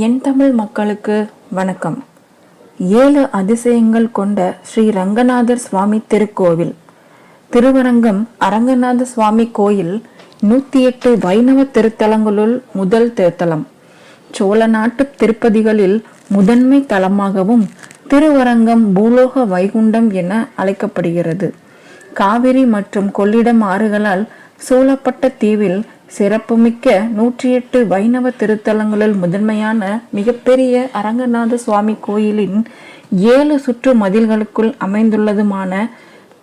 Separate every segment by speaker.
Speaker 1: என் தமிழ் மக்களுக்கு வணக்கம். ஏழு அதிசயங்கள் கொண்ட ஸ்ரீ ரங்கநாதர் சுவாமி திருக்கோவில். திருவரங்கம் அரங்கநாத சுவாமி கோயில் நூத்தி எட்டு வைணவ திருத்தலங்களுள் முதல் திருத்தலம். சோழ நாட்டு திருப்பதிகளில் முதன்மை தலமாகவும் திருவரங்கம் பூலோக வைகுண்டம் என அழைக்கப்படுகிறது. காவிரி மற்றும் கொள்ளிடம் ஆறுகளால் சூழப்பட்ட தீவில் சிறப்புமிக்க நூற்றி எட்டு வைணவ திருத்தலங்களுள் முதன்மையான மிகப்பெரிய அரங்கநாத சுவாமி கோயிலின் ஏழு சுற்று மதில்களுக்குள் அமைந்துள்ளதுமான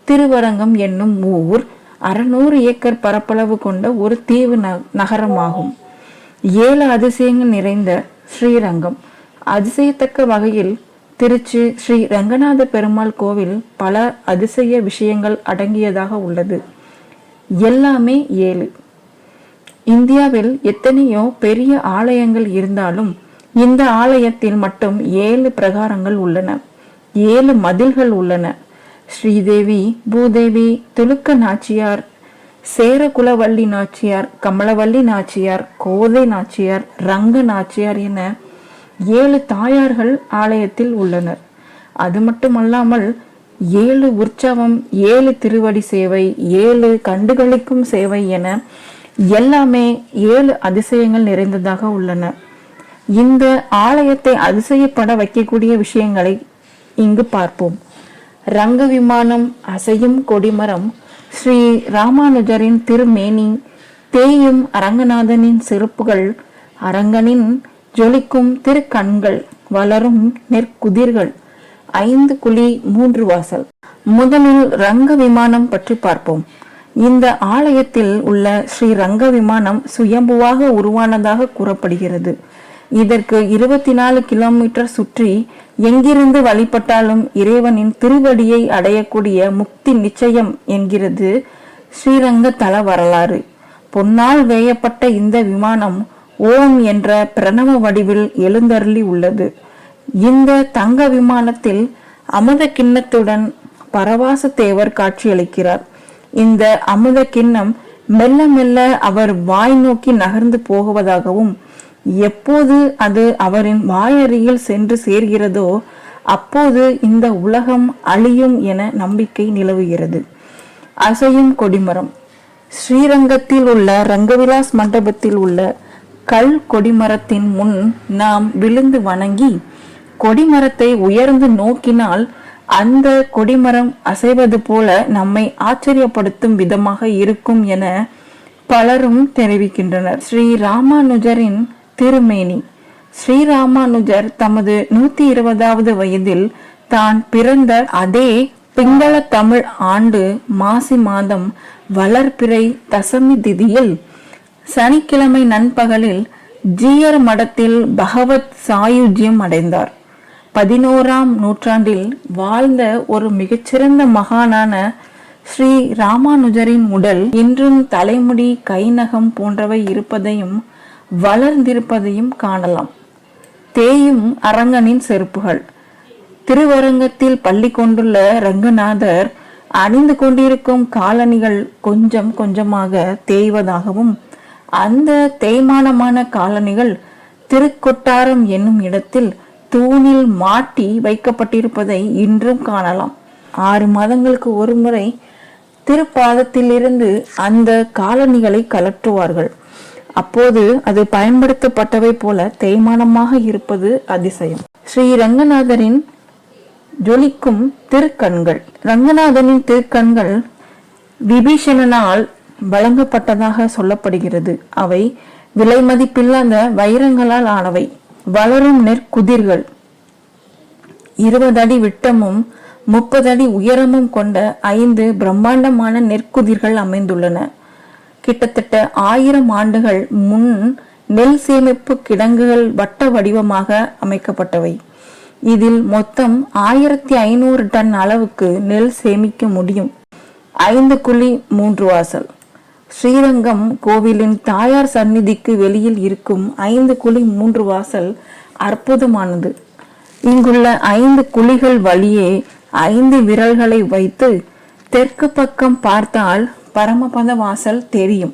Speaker 1: திருவரங்கம் என்னும் ஊர் அறுநூறு ஏக்கர் பரப்பளவு கொண்ட ஒரு தீவு ந- நகரமாகும். ஏழு அதிசயங்கள் நிறைந்த ஸ்ரீரங்கம். அதிசயத்தக்க வகையில் திருச்சி ஸ்ரீ ரங்கநாத பெருமாள் கோவில் பல அதிசய விஷயங்கள் அடங்கியதாக உள்ளது. எல்லாமே ஏழு. இந்தியாவில் எத்தனையோ பெரிய ஆலயங்கள் இருந்தாலும் இந்த ஆலயத்தில் மட்டும் ஏழு பிரகாரங்கள் உள்ளன. ஏழு மதில்கள் உள்ளன. ஸ்ரீதேவி பூதேவி துலுக்க நாச்சியார் சேரகுலவள்ளி நாச்சியார் கமலவள்ளி நாச்சியார் கோதை நாச்சியார் ரங்க நாச்சியார் என ஏழு தாயார்கள் ஆலயத்தில் உள்ளனர். அது மட்டுமல்லாமல் ஏழு உற்சவம் ஏழு திருவடி சேவை ஏழு கண்டுகளிக்கும் சேவை என எல்லாமே ஏழு அதிசயங்கள் நிறைந்ததாக உள்ளன. இந்த ஆலயத்தை அதிசயப்பட வைக்கக்கூடிய விஷயங்களை இங்கு பார்ப்போம். ரங்க விமானம் அசையும் கொடிமரம் ஸ்ரீ ராமானுஜரின் திருமேனி தேயும் அரங்கநாதனின் சிறப்புகள் அரங்கனின் ஜொலிக்கும் திருக்கண்கள் வளரும் நெற்குதிர்கள் ஐந்து குழி மூன்று வாசல். முதலில் ரங்க விமானம் பற்றி பார்ப்போம். இந்த ஆலயத்தில் உள்ள ஸ்ரீ ரங்க விமானம் சுயம்புவாக உருவானதாக கூறப்படுகிறது. இதற்கு இருபத்தி நாலு கிலோமீட்டர் சுற்றி எங்கிருந்து வழிபட்டாலும் இறைவனின் திருவடியை அடையக்கூடிய முக்தி நிச்சயம் என்கிறது ஸ்ரீரங்க தல வரலாறு. பொன்னால் வேயப்பட்ட இந்த விமானம் ஓம் என்ற பிரணவ வடிவில் எழுந்தருளி உள்ளது. இந்த தங்க விமானத்தில் அமுத கிண்ணத்துடன் பரவாச தேவர் காட்சியளிக்கிறார். இந்த அமுத கிண்ணம் மெல்ல மெல்ல அவர் வாய் நோக்கி நகர்ந்து போகுவதாகவும் எப்போது அது அவரின் வாயருகில் சென்று சேர்கிறதோ அப்போது இந்த உலகம் அழியும் என நம்பிக்கை நிலவுகிறது. அசையும் கொடிமரம். ஸ்ரீரங்கத்தில் உள்ள ரங்கவிலாஸ் மண்டபத்தில் உள்ள கல் கொடிமரத்தின் முன் நாம் விழுந்து வணங்கி கொடிமரத்தை உயர்ந்து நோக்கினால் அந்த கொடிமரம் அசைவது போல நம்மை ஆச்சரியப்படுத்தும் விதமாக இருக்கும் என பலரும் தெரிவிக்கின்றனர். ஸ்ரீ ராமானுஜரின் திருமேனி. ஸ்ரீராமானுஜர் தமது நூத்தி இருபதாவது வயதில் தான் பிறந்த அதே பிங்கள தமிழ் ஆண்டு மாசி மாதம் வளர்பிறை தசமி திதியில் சனிக்கிழமை நண்பகலில் ஜீயர் மடத்தில் பகவத் சாயுஜ்யம் அடைந்தார். பதினோராம் நூற்றாண்டில் வாழ்ந்த ஒரு மிகச்சிறந்த மகானான ஸ்ரீ ராமானுஜரின் உடல் இன்றும் தலைமுடி கைநகம் போன்றவை இருப்பதையும் வளர்ந்திருப்பதையும் காணலாம். தேயும் அரங்கனின் செருப்புகள். திருவரங்கத்தில் பள்ளி கொண்டுள்ள ரங்கநாதர் அணிந்து கொண்டிருக்கும் காலணிகள் கொஞ்சம் கொஞ்சமாக தேய்வதாகவும் அந்த தேய்மானமான காலணிகள் திருக்கொட்டாரம் என்னும் இடத்தில் தூணில் மாட்டி வைக்கப்பட்டிருப்பதை இன்றும் காணலாம். ஆறு மாதங்களுக்கு ஒரு முறை திருப்பாதத்திலிருந்து அந்த காலணிகளை கலற்றுவார்கள். அப்போது அது பயன்படுத்தப்பட்டவை போல தேய்மானமாக இருப்பது அதிசயம். ஸ்ரீ ரங்கநாதரின் ஜொலிக்கும் திருக்கண்கள். ரங்கநாதனின் திருக்கண்கள் விபீஷணனால் வழங்கப்பட்டதாக சொல்லப்படுகிறது. அவை விலை மதிப்பில்லாத வைரங்களால் ஆனவை. வளரும் நெற்குதிர்கள். இருபது அடி விட்டமும் முப்பது அடி உயரமும் கொண்ட ஐந்து பிரம்மாண்டமான நெற்குதிர்கள் அமைந்துள்ளன. கிட்டத்தட்ட ஆயிரம் ஆண்டுகள் முன் நெல் சேமிப்பு கிடங்குகள் வட்ட வடிவமாக அமைக்கப்பட்டவை. இதில் மொத்தம் ஆயிரத்தி ஐநூறு டன் அளவுக்கு நெல் சேமிக்க முடியும். ஐந்து குழி மூன்று வாசல். ஸ்ரீரங்கம் கோவிலின் தாயார் சந்நிதிக்கு வெளியில் இருக்கும் ஐந்து குழி மூன்று வாசல் அற்புதமானது. இங்குள்ள ஐந்து குழிகள் வழியே ஐந்து விரல்களை வைத்து தெற்கு பக்கம் பார்த்தால் பரமபத வாசல் தெரியும்.